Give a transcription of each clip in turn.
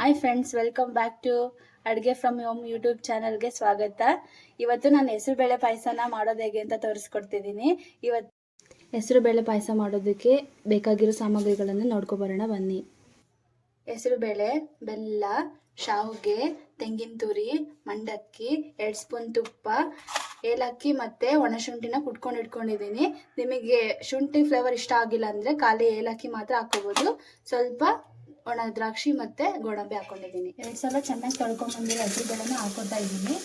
Hi friends welcome back to Adige from home YouTube ಚಾನಲ್ಗೆ ಸ್ವಾಗತ. ಇವತ್ತು ನಾನು ಹೆಸರು ಬೇಳೆ ಪಾಯಸನ ಮಾಡೋದು ಹೇಗೆ ಅಂತ ತೋರಿಸ್ಕೊಡ್ತಿದ್ದೀನಿ ಇವತ್ತು ಹೆಸರು ಬೇಳೆ ಪಾಯಸ ಮಾಡೋದಕ್ಕೆ ಬೇಕಾಗಿರೋ ಸಾಮಗ್ರಿಗಳನ್ನು ನೋಡ್ಕೊಬರೋಣ ಬನ್ನಿ. ಹೆಸರು ಬೇಳೆ, ಬೆಲ್ಲ, ಶಾವಿಗೆ, ತೆಂಗಿನ ತುರಿ, ಮಂಡಕ್ಕಿ, ಎರಡು ಸ್ಪೂನ್ ತುಪ್ಪ, ಏಲಕ್ಕಿ ಮತ್ತು ಒಣಶುಂಠಿನ ಕುಟ್ಕೊಂಡು ಇಟ್ಕೊಂಡಿದ್ದೀನಿ ನಿಮಗೆ ಶುಂಠಿ ಫ್ಲೇವರ್ ಇಷ್ಟ ಆಗಿಲ್ಲ ಅಂದರೆ ಖಾಲಿ ಏಲಕ್ಕಿ ಮಾತ್ರ ಹಾಕೋಬೋದು ಸ್ವಲ್ಪ ಒಣ ದ್ರಾಕ್ಷಿ ಮತ್ತೆ ಗೋಡಂಬಿ ಹಾಕೊಂಡಿದ್ದೀನಿ. ಎರಡು ಸಲ ಚೆನ್ನಾಗಿ ಹಸಿ ಬೆಳೆನ ಹಾಕೋತಾ ಇದ್ದೀನಿ.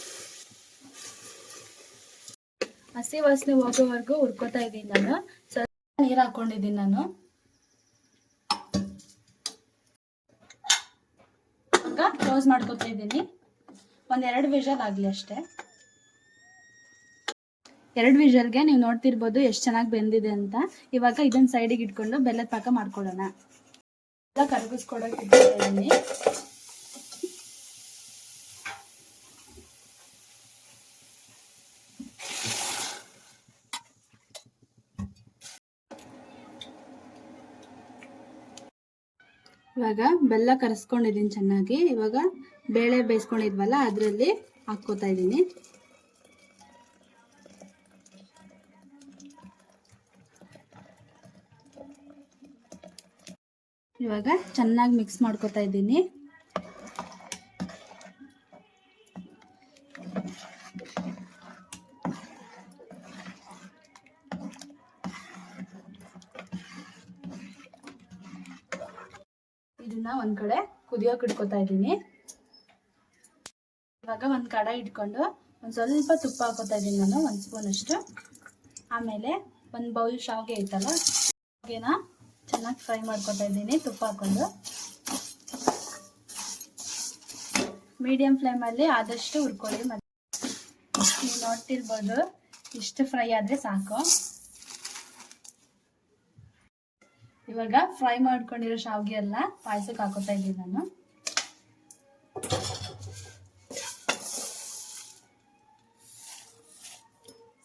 ಹಸಿ ವಾಸನೆ ಹೋಗೋವರೆಗೂ ಹುರ್ಕೋತಾ ಇದ್ದೀನಿ ನಾನು. ಸ್ವಲ್ಪ ನೀರು ಹಾಕೊಂಡಿದ್ದೀನಿ ನಾನು. ಕ್ಲೋಸ್ ಮಾಡ್ಕೋತಾ ಇದ್ದೀನಿ. ಒಂದೆರಡು ವಿಷಲ್ ಆಗಲಿ ಅಷ್ಟೇ. ಎರಡು ವಿಷಲ್ಗೆ ನೀವು ನೋಡ್ತಿರ್ಬೋದು ಎಷ್ಟು ಚೆನ್ನಾಗಿ ಬೆಂದಿದೆ ಅಂತ. ಇವಾಗ ಇದನ್ನ ಸೈಡಿಗೆ ಇಟ್ಕೊಂಡು ಬೆಲ್ಲದ ಪಾಕ ಮಾಡ್ಕೊಳ್ಳೋಣ. ಎಲ್ಲ ಇವಾಗ ಬೆಲ್ಲ ಕರೆಸ್ಕೊಂಡಿದ್ದೀನಿ ಚೆನ್ನಾಗಿ. ಇವಾಗ ಬೇಳೆ ಬೇಯಿಸ್ಕೊಂಡಿದ್ವಲ್ಲ ಅದರಲ್ಲಿ ಹಾಕ್ಕೋತಾ ಇದ್ದೀನಿ. ಇವಾಗ ಚೆನ್ನಾಗಿ ಮಿಕ್ಸ್ ಮಾಡ್ಕೊತಾ ಇದ್ದೀನಿ. ಇದನ್ನ ಒಂದ್ ಕಡೆ ಕುದಿಯೋಕೆ ಇಟ್ಕೋತಾ ಇದ್ದೀನಿ. ಇವಾಗ ಒಂದ್ ಕಡೆ ಇಟ್ಕೊಂಡು ಒಂದ್ ಸ್ವಲ್ಪ ತುಪ್ಪ ಹಾಕೋತಾ ಇದ್ದೀನಿ ನಾನು, ಒಂದ್ ಸ್ಪೂನ್ ಅಷ್ಟು ಆಮೇಲೆ ಒಂದ್ ಬೌಲ್ ಶಾವಿಗೆ ಐತಲ್ಲ, ಶಾವಿಗೆನ ಚೆನ್ನಾಗಿ ಫ್ರೈ ಮಾಡ್ಕೊತಾ ಇದ್ದೀನಿ, ತುಪ್ಪ ಹಾಕೊಂಡು ಮೀಡಿಯಂ ಫ್ಲೇಮಲ್ಲಿ ಆದಷ್ಟು ಹುರ್ಕೊಳ್ಳಿ ಮತ್ತೆ ನೀವು ನೋಡ್ತಿರ್ಬೋದು, ಇಷ್ಟು ಫ್ರೈ ಆದರೆ ಸಾಕು. ಇವಾಗ ಫ್ರೈ ಮಾಡ್ಕೊಂಡಿರೋ ಶಾವಿಗೆ ಎಲ್ಲ ಪಾಯಸಕ್ಕೆ ಹಾಕೋತಾ ಇದ್ದೀನಿ ನಾನು.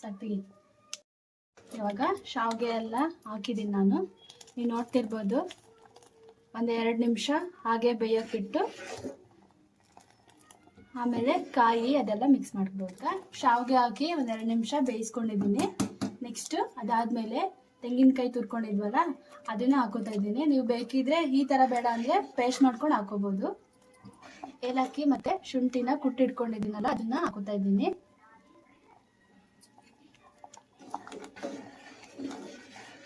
ಸತ್ತಿಗೆ ಇವಾಗ ಶಾವಿಗೆ ಎಲ್ಲ ಹಾಕಿದ್ದೀನಿ ನಾನು. ನೀವು ನೋಡ್ತಿರ್ಬೋದು. ಒಂದು ಎರಡು ನಿಮಿಷ ಹಾಗೆ ಬೇಯೋಕ್ಕಿಟ್ಟು. ಆಮೇಲೆ ಕಾಯಿ ಅದೆಲ್ಲ ಮಿಕ್ಸ್ ಮಾಡ್ಕೊಬೇಕಾ ಶಾವಿಗೆ ಹಾಕಿ ಒಂದೆರಡು ನಿಮಿಷ ಬೇಯಿಸ್ಕೊಂಡಿದ್ದೀನಿ. ನೆಕ್ಸ್ಟ್ ಅದಾದಮೇಲೆ ತೆಂಗಿನಕಾಯಿ ತುರ್ಕೊಂಡಿದ್ವಲ್ಲ, ಅದನ್ನು ಹಾಕೋತಾ ಇದ್ದೀನಿ. ನೀವು ಬೇಕಿದ್ರೆ ಈ ಥರ ಬೇಡ ಅಂದರೆ ಪೇಸ್ಟ್ ಮಾಡ್ಕೊಂಡು ಹಾಕೋಬೋದು. ಏಲಕ್ಕಿ ಮತ್ತು ಶುಂಠಿನ ಕುಟ್ಟಿಟ್ಕೊಂಡಿದ್ದೀನಲ್ಲ, ಅದನ್ನು ಹಾಕೋತಾ ಇದ್ದೀನಿ.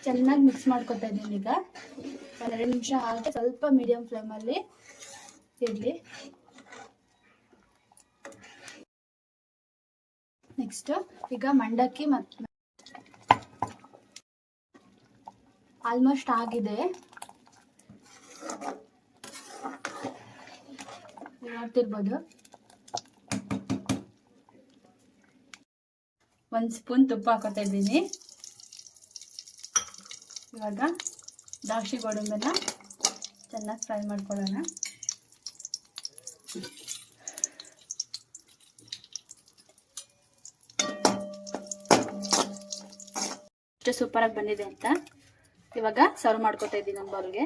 ಚೆನ್ನಾಗಿ ಮಿಕ್ಸ್ ಮಾಡ್ಕೊತಾ ಇದ್ದೀನಿ ಈಗ. ಒಂದೆರಡು ನಿಮಿಷ ಹಾಕಿ ಸ್ವಲ್ಪ ಮೀಡಿಯಂ ಫ್ಲೇಮಲ್ಲಿ ಇರಲಿ ನೆಕ್ಸ್ಟ್ ಈಗ ಮಂಡಕ್ಕಿ ಮತ್ತು ಆಲ್ಮೋಸ್ಟ್ ಆಗಿದೆ. ನೋಡ್ತಿರ್ಬೋದು. ಒಂದು ಸ್ಪೂನ್ ತುಪ್ಪ ಹಾಕೋತಾ ಇದ್ದೀನಿ. ಇವಾಗ ದ್ರಾಕ್ಷಿ ಗೋಡಂಬಿನ ಚೆನ್ನಾಗಿ ಫ್ರೈ ಮಾಡ್ಕೊಳ್ಳೋಣ. ಎಷ್ಟು ಸೂಪರಾಗಿ ಬಂದಿದೆ ಅಂತ ಇವಾಗ ಸರ್ವ್ ಮಾಡ್ಕೊತಾ ಇದ್ದೀನಿ ನಮ್ಮ ಬೌಲ್ಗೆ.